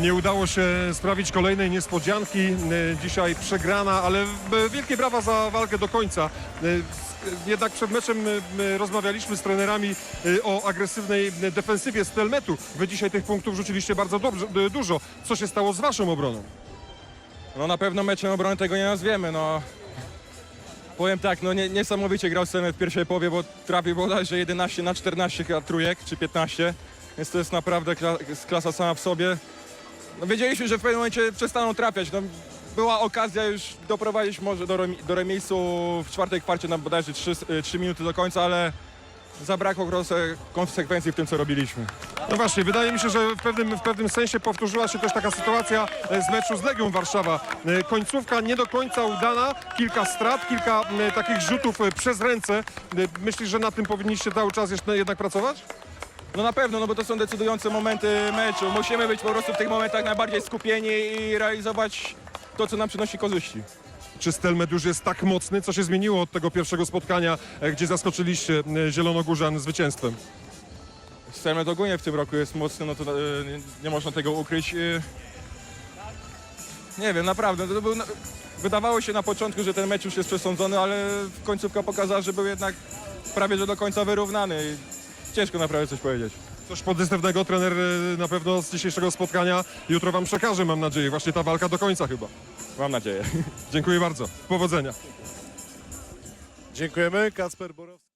Nie udało się sprawić kolejnej niespodzianki. E, Dzisiaj przegrana, ale wielkie brawa za walkę do końca. S- Jednak przed meczem my rozmawialiśmy z trenerami o agresywnej defensywie Stelmetu. Wy dzisiaj tych punktów rzuciliście bardzo dobrze, dużo. Co się stało z waszą obroną? No na pewno meczem obrony tego nie nazwiemy, no. Powiem tak, no nie, niesamowicie grał Semet w pierwszej połowie, bo trafił bodajże 11 na 14 chyba trójek, czy 15, więc to jest naprawdę klasa sama w sobie. No wiedzieliśmy, że w pewnym momencie przestaną trafiać, no była okazja już doprowadzić może do, remi, do remisu w czwartej kwarcie na bodajże 3, 3 minuty do końca, ale zabrakło konse- konsekwencji w tym, co robiliśmy. No właśnie, wydaje mi się, że w pewnym, w pewnym sensie powtórzyła się też taka sytuacja e, z meczu z Legią Warszawa. E, Końcówka nie do końca udana, kilka strat, kilka e, takich rzutów e, przez ręce. E, Myślisz, że na tym powinniście cały czas jeszcze jednak pracować? No na pewno, no bo to są decydujące momenty meczu. Musimy być po prostu w tych momentach najbardziej skupieni i realizować to, co nam przynosi korzyści. Czy Stelmed już jest tak mocny? Co się zmieniło od tego pierwszego spotkania, e, gdzie zaskoczyliście e, Zielonogórzan zwycięstwem? Stelmet ogólnie w tym roku jest mocny, no to e, nie, nie można tego ukryć. E, Nie wiem, naprawdę, to był, na- wydawało się na początku, że ten mecz już jest przesądzony, ale końcówka pokazała, że był jednak prawie że do końca wyrównany. I Ciężko naprawdę coś powiedzieć. Coś pozytywnego trener e, na pewno z dzisiejszego spotkania jutro wam przekaże, mam nadzieję. Właśnie ta walka do końca chyba. Mam nadzieję. Dziękuję bardzo. Powodzenia. Dziękujemy. Kasper Borowski.